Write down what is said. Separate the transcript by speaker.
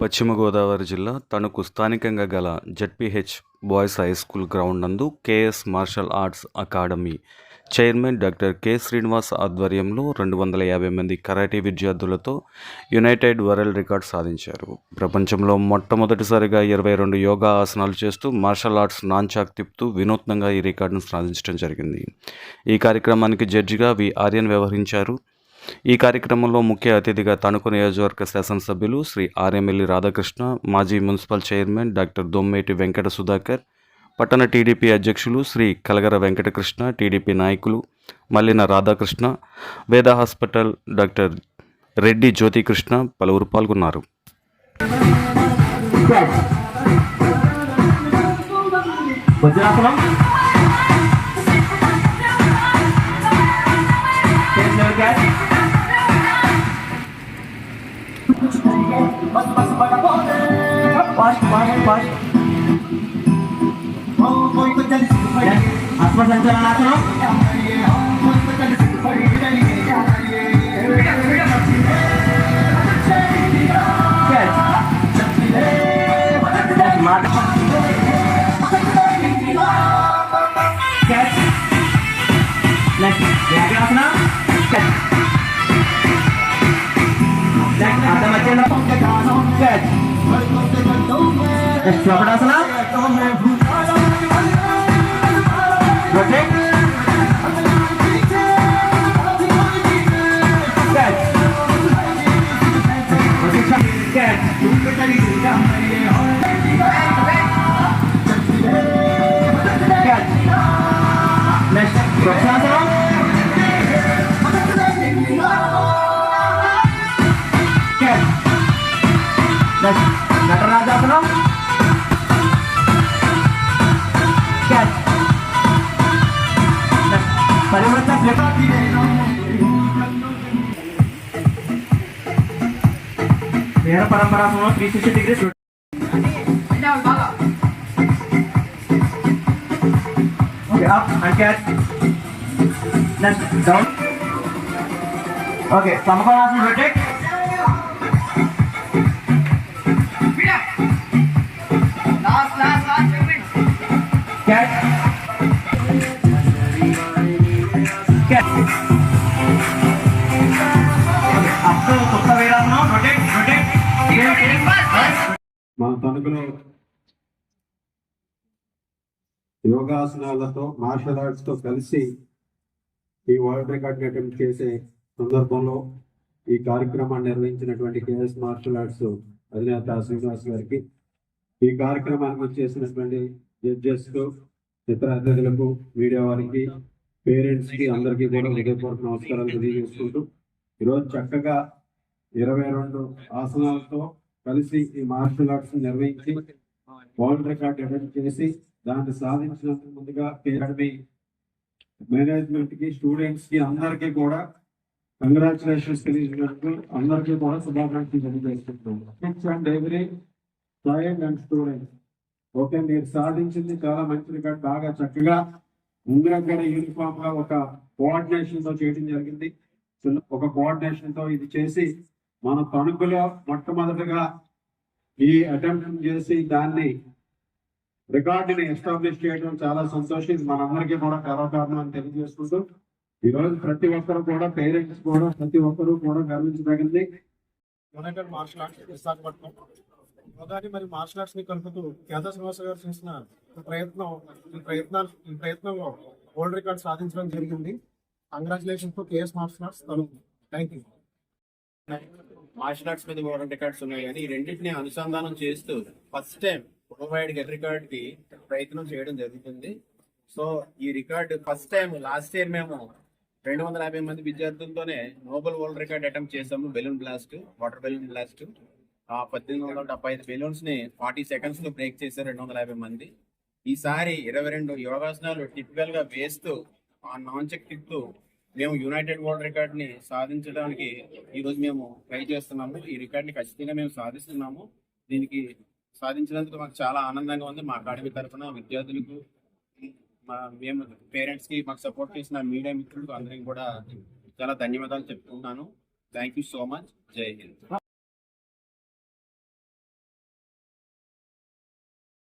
Speaker 1: పశ్చిమ గోదావరి జిల్లా తణుకు స్థానికంగా గల ZPH boys high school ground నందు KS martial arts academy chairman doctor K Srinivas ఆధ్వర్యంలో రెండు వందల యాభై మంది కరాటే విద్యార్థులతో యునైటెడ్ వరల్డ్ రికార్డ్ సాధించారు. ప్రపంచంలో మొట్టమొదటిసారిగా ఇరవై రెండు యోగా ఆసనాలు చేస్తూ మార్షల్ ఆర్ట్స్ నాన్చాక్ తిప్పుతూ వినూత్నంగా ఈ రికార్డును సాధించడం జరిగింది. ఈ కార్యక్రమానికి జడ్జిగా వి ఆర్యన్ వ్యవహరించారు. ఈ కార్యక్రమంలో ముఖ్య అతిథిగా తణుకు నియోజకవర్గ శాసనసభ్యులు శ్రీ ఆర్ఎంఎల్లి రాధాకృష్ణ మాజీ municipal chairman doctor Dommeti Venkata Sudhakar పట్టణ టీడీపీ అధ్యక్షులు శ్రీ కలగర వెంకటకృష్ణ టీడీపీ నాయకులు మల్లిన రాధాకృష్ణ వేద హాస్పిటల్ డాక్టర్ రెడ్డి జ్యోతికృష్ణ పలువురు పాల్గొన్నారు.
Speaker 2: వజ్రాసనం बस बस बड़बोले फास्ट फास्ट फास्ट ओ कोई तो चल पड़े आसपास चलते रहना करो Next, yeah, get off now. একটু আপনার আছে না biar na Okay, up angkat next down. oke sama kau langsung. Last, last, last, catch
Speaker 3: మన తణుకులో యోగాసనాలతో మార్షల్ ఆర్ట్స్తో కలిసి ఈ వరల్డ్ రికార్డ్ అటెంప్ట్ చేసే సందర్భంలో ఈ కార్యక్రమాన్ని నిర్వహించినటువంటి కేఎస్ మార్షల్ ఆర్ట్స్ అధినేత శ్రీనివాస్ గారికి ఈ కార్యక్రమానికి వచ్చేసినటువంటి జడ్జెస్ ఇతర అతిథులకు మీడియా వారికి పేరెంట్స్కి అందరికీ కూడా హృదయపూర్వక నమస్కారాలు తెలియజేసుకుంటూ ఈరోజు చక్కగా ఇరవై రెండు ఆసనాలతో కలిసి ఈ మార్షల్ ఆర్ట్స్ నిర్వహించి వరల్డ్ రికార్డ్ అటెంప్ట్ చేసి దాన్ని సాధించినందుకు ముందుగా అకాడమీ మేనేజ్మెంట్కి స్టూడెంట్స్కి అందరికీ కూడా కంగ్రాచులేషన్స్ తెలియజేసినందుకు అందరికీ కూడా శుభాకాంక్షలు తెలియజేస్తున్నాను. And every child and students okay మీరు సాధించింది చాలా మంచి రికార్డ్ బాగా చక్కగా ముందుగా యూనిఫామ్గా ఒక కోఆర్డినేషన్తో చేయడం జరిగింది. ఒక కోఆర్డినేషన్తో ఇది చేసి మన తణుకులో మొట్టమొదటిగా ఈ అటెంప్ట్ చేసి దాన్ని రికార్డుని ఎస్టాబ్లిష్ చేయడం చాలా సంతోషం. మనందరికీ కూడా గర్వకారణం అని తెలియజేసుకుంటూ ఈ రోజు ప్రతి ఒక్కరు కూడా పేరెంట్స్ కూడా ప్రతి ఒక్కరు కూడా గర్వించదగింది.
Speaker 4: United martial arts Visakhapatnam. యోగాని మరి మార్షల్ ఆర్ట్స్ని కలుపుతూ కేంద్ర శ్రీనివాస గారు చేసిన ప్రయత్నం ఈ ప్రయత్నాలు ఈ ప్రయత్నంలో వరల్డ్ రికార్డ్ సాధించడం జరిగింది. Congratulations to KS martial arts Tanuku thank you
Speaker 5: arts మీద వరల్డ్ రికార్డ్స్ ఉన్నాయి. కానీ ఈ రెండింటిని అనుసంధానం చేస్తూ ఫస్ట్ టైం ప్రొవైడ్ గెట్ రికార్డ్కి ప్రయత్నం చేయడం జరుగుతుంది. సో ఈ record first time last year మేము రెండు వందల యాభై మంది విద్యార్థులతోనే నోబెల్ వరల్డ్ రికార్డ్ అటెంప్ట్ చేసాము balloon blast water balloon blast ఆ పద్దెనిమిది వందల డెబ్బై ఐదు బెలూన్స్ని ఫార్టీ సెకండ్స్లో బ్రేక్ చేశారు రెండు వందల యాభై మంది. ఈసారి ఇరవై రెండు యోగాసనాలు టిపికల్గా వేస్తూ ఆ నాన్ చెక్ తిప్పుతూ మేము యునైటెడ్ వరల్డ్ రికార్డ్ని సాధించడానికి ఈ రోజు మేము ట్రై చేస్తున్నాము. ఈ రికార్డ్ని ఖచ్చితంగా మేము సాధిస్తున్నాము. దీనికి సాధించినందుకు మాకు చాలా ఆనందంగా ఉంది. మా అకాడమీ తరఫున విద్యార్థులకు మా మేము పేరెంట్స్కి మాకు సపోర్ట్ చేసిన మీడియా మిత్రులకు అందరికి కూడా చాలా ధన్యవాదాలు చెప్తున్నాను. Thank you so much. జై హింద్.